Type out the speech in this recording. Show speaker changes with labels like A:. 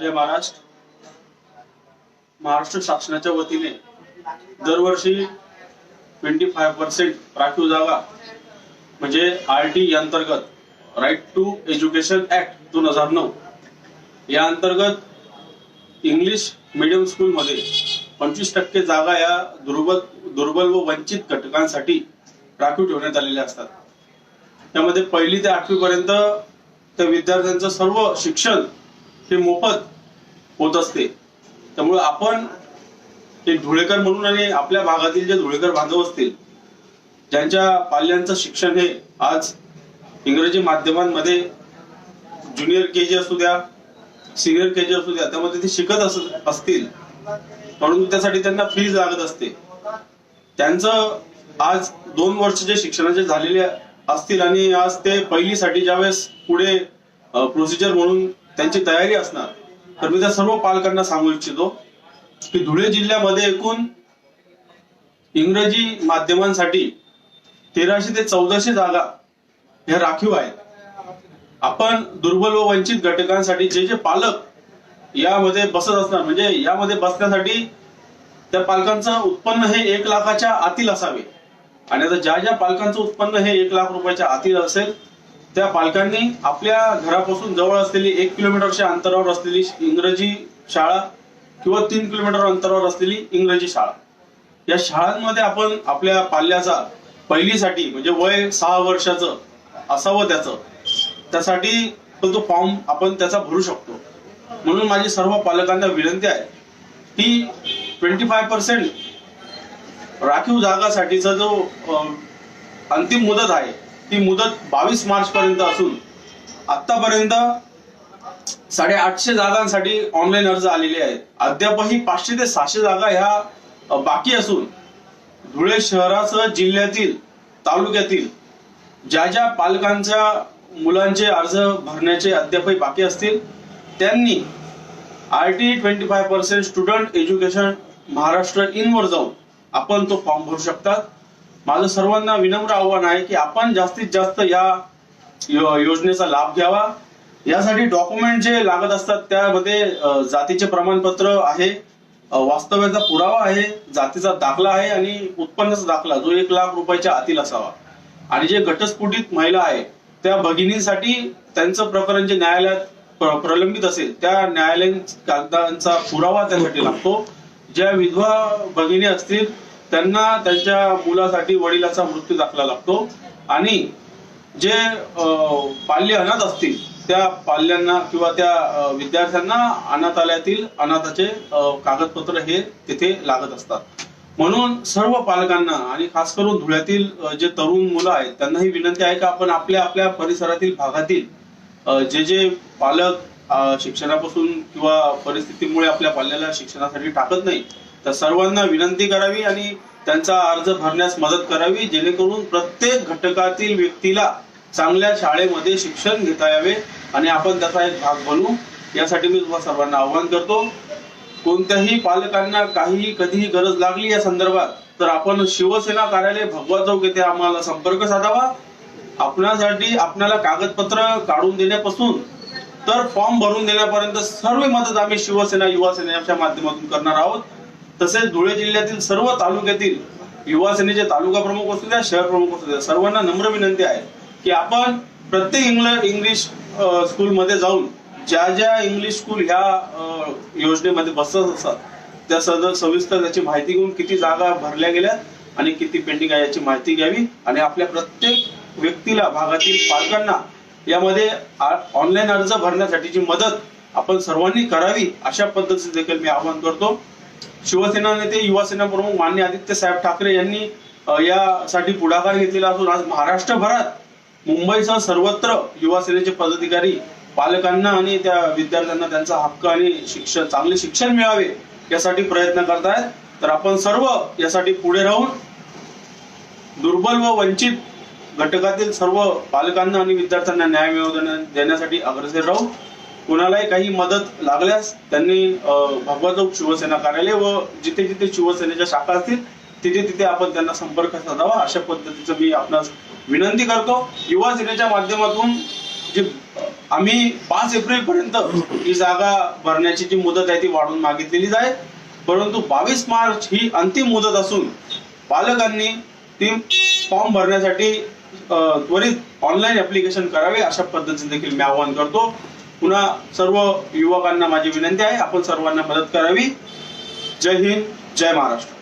A: जय महाराष्ट्र महाराष्ट्र शासनाच्या वतीने दरवर्षी ट्वेंटी फाय पर्सेंट राखीव जागा म्हणजे आर टी अंतर्गत राईट टू एज्युकेशन ऍक्ट दोन हजार नऊ या अंतर्गत इंग्लिश मीडियम स्कूलमध्ये पंचवीस टक्के जागा या दुर्बल दुर्बल व वंचित घटकांसाठी राखीव ठेवण्यात आलेल्या असतात. त्यामध्ये पहिली ते आठवी पर्यंत त्या विद्यार्थ्यांचं सर्व शिक्षण हे मोफत होत असते. त्यामुळे आपण एक धुळेकर म्हणून आणि आपल्या भागातील जे धुळेकर बांधव असतील ज्यांच्या पाल्यांचं शिक्षण हे आज इंग्रजी माध्यमांमध्ये ज्युनियर के जी असू द्या सिनियर के जी असू द्या त्यामध्ये ते शिकत असतील. म्हणून त्यासाठी त्यांना फीज लागत असते. त्यांचं आज दोन वर्ष जे शिक्षणाचे झालेले असतील आणि आज ते पहिलीसाठी ज्यावेळेस पुढे प्रोसिजर म्हणून त्यांची तयारी असणार. तर मी त्या सर्व पालकांना सांगू इच्छितो की धुळे जिल्ह्यामध्ये एकूण इंग्रजी माध्यमांसाठी तेराशे ते चौदाशे जागा ह्या राखीव आहेत. आपण दुर्बल व वंचित घटकांसाठी जे जे पालक यामध्ये बसत असणार म्हणजे यामध्ये बसण्यासाठी त्या पालकांचं उत्पन्न हे एक लाखाच्या आतील असावे. आणि आता ज्या ज्या पालकांचं उत्पन्न हे एक लाख रुपयाच्या आतील असेल त्या पालकांनी आपल्या घरापासून जवळ असलेली एक किलोमीटरच्या अंतरावर असलेली इंग्रजी शाळा किंवा तीन किलोमीटर अंतरावर असलेली इंग्रजी शाळा. या शाळांमध्ये आपण आपल्या पाल्याचा पहिलीसाठी म्हणजे वय सहा वर्षाचं असावं त्याचं त्यासाठी तो तो फॉर्म आपण त्याचा भरू शकतो. म्हणून माझी सर्व पालकांना विनंती आहे की ट्वेंटी फाय पर्सेंट राखीव जागासाठीचा जो अंतिम मुदत आहे ती मुदत बावीस मार्च पर्यंत असून आतापर्यंत साडेआठशे जागांसाठी ऑनलाईन अर्ज आलेले आहेत. अद्यापही पाचशे ते सहाशे जागा ह्या बाकी असून धुळे शहरासह जिल्ह्यातील तालुक्यातील ज्या ज्या पालकांच्या मुलांचे अर्ज भरण्याचे अद्यापही बाकी असतील त्यांनी R T twenty five percent student education Maharashtra in वर जाऊन आपण तो फॉर्म भरू शकतात. माझं सर्वांना विनम्र आव्हान आहे की आपण जास्तीत जास्त या योजनेचा लाभ घ्यावा. यासाठी डॉक्युमेंट जे लागत असतात त्यामध्ये जातीचे प्रमाणपत्र आहे वास्तव्याचा पुरावा आहे जातीचा दाखला आहे आणि उत्पन्नाचा दाखला जो एक लाख रुपयाच्या आतील असावा. आणि जे घटस्फोटित महिला आहे त्या भगिनींसाठी त्यांचं प्रकरण जे न्यायालयात प्रलंबित असेल त्या न्यायालयीन कागदांचा पुरावा त्यासाठी लागतो. ज्या विधवा भगिनी असतील त्यांना त्यांच्या मुलासाठी वडिलाचा मृत्यू दाखला लागतो. आणि जे अं, बाल्य अनाथ असतील त्या पाल्यांना किंवा त्या विद्यार्थ्यांना अनाथालयातील अनाथाचे कागदपत्र हे तिथे लागत असतात. म्हणून सर्व पालकांना आणि खास करून धुळ्यातील जे तरुण मुलं आहेत त्यांना ही विनंती आहे का आपण आपल्या आपल्या परिसरातील भागातील जे जे पालक शिक्षणापासून किंवा परिस्थितीमुळे आपल्या पाल्याला शिक्षणासाठी टाकत नाही तर सर्वांना विनंती करावी आणि त्यांचा अर्ज भरण्यास मदत करावी जेणेकरून प्रत्येक घटकातील व्यक्तीला चांगल्या शाळेमध्ये शिक्षण घेता यावे आणि आपण त्याचा एक भाग बनू. यासाठी मी तुम्हाला सर्वांना आव्हान करतो कोणत्याही पालकांना काहीही कधीही गरज लागली या संदर्भात तर आपण शिवसेना कार्यालय भगवा चौक येथे आम्हाला संपर्क साधावा. आपणासाठी आपल्याला कागदपत्र काढून देण्यापासून तर फॉर्म भरून देण्यापर्यंत सर्व मदत आम्ही शिवसेना युवा सेनेच्या माध्यमातून करणार आहोत. तसेच धुळे जिल्ह्यातील सर्व तालुक्यातील युवा सेनेचे तालुका प्रमुख असू द्या शहर प्रमुख असू द्या सर्वांना नम्र विनंती आहे की आपण प्रत्येक इंग्लंड इंग्लिश स्कूलमध्ये जाऊन ज्या ज्या इंग्लिश स्कूल ह्या योजनेमध्ये बसत असतात त्या सद सविस्तर त्याची माहिती घेऊन किती जागा भरल्या गेल्या आणि किती पेंडिंग आहे याची माहिती घ्यावी आणि आपल्या प्रत्येक व्यक्तीला भागातील पालकांना यामध्ये ऑनलाईन अर्ज भरण्यासाठीची मदत आपण सर्वांनी करावी अशा पद्धतीचे देखील मी आवाहन करतो. शिवसेना नेते युवासेना प्रमुख मान्य आदित्य साहेब ठाकरे यांनी यासाठी पुढाकार घेतलेला असून आज महाराष्ट्रभरात मुंबईसह सर्वत्र युवासेनेचे पदाधिकारी पालकांना आणि त्या विद्यार्थ्यांना त्यांचा हक्क आणि शिक्षण चांगले शिक्षण मिळावे यासाठी प्रयत्न करतायत. तर आपण सर्व यासाठी पुढे राहून दुर्बल व वंचित घटकातील सर्व पालकांना आणि विद्यार्थ्यांना न्याय मिळवून देण्यासाठी अग्रसर राहू. कुणालाही काही मदत लागल्यास त्यांनी अं, भगवा चौक शिवसेना कार्यालय व जिथे जिथे शिवसेनेच्या शाखा असतील तिथे तिथे आपण त्यांना संपर्क साधावा. अशा पद्धतीचं मी आपणास विनंती करतो. युवा सेनेच्या माध्यमातून जी आम्ही पाच एप्रिल पर्यंत ही जागा भरण्याची जी मुदत आहे ती वाढवून मागितलेली आहे. परंतु बावीस मार्च ही अंतिम मुदत असून पालकांनी ती फॉर्म भरण्यासाठी त्वरित ऑनलाईन ऍप्लिकेशन करावे अशा पद्धतीने देखील मी आवाहन करतो. पुन्हा सर्व युवकांना माझी विनंती आहे आपण सर्वांना मदत करावी. जय हिंद जय महाराष्ट्र.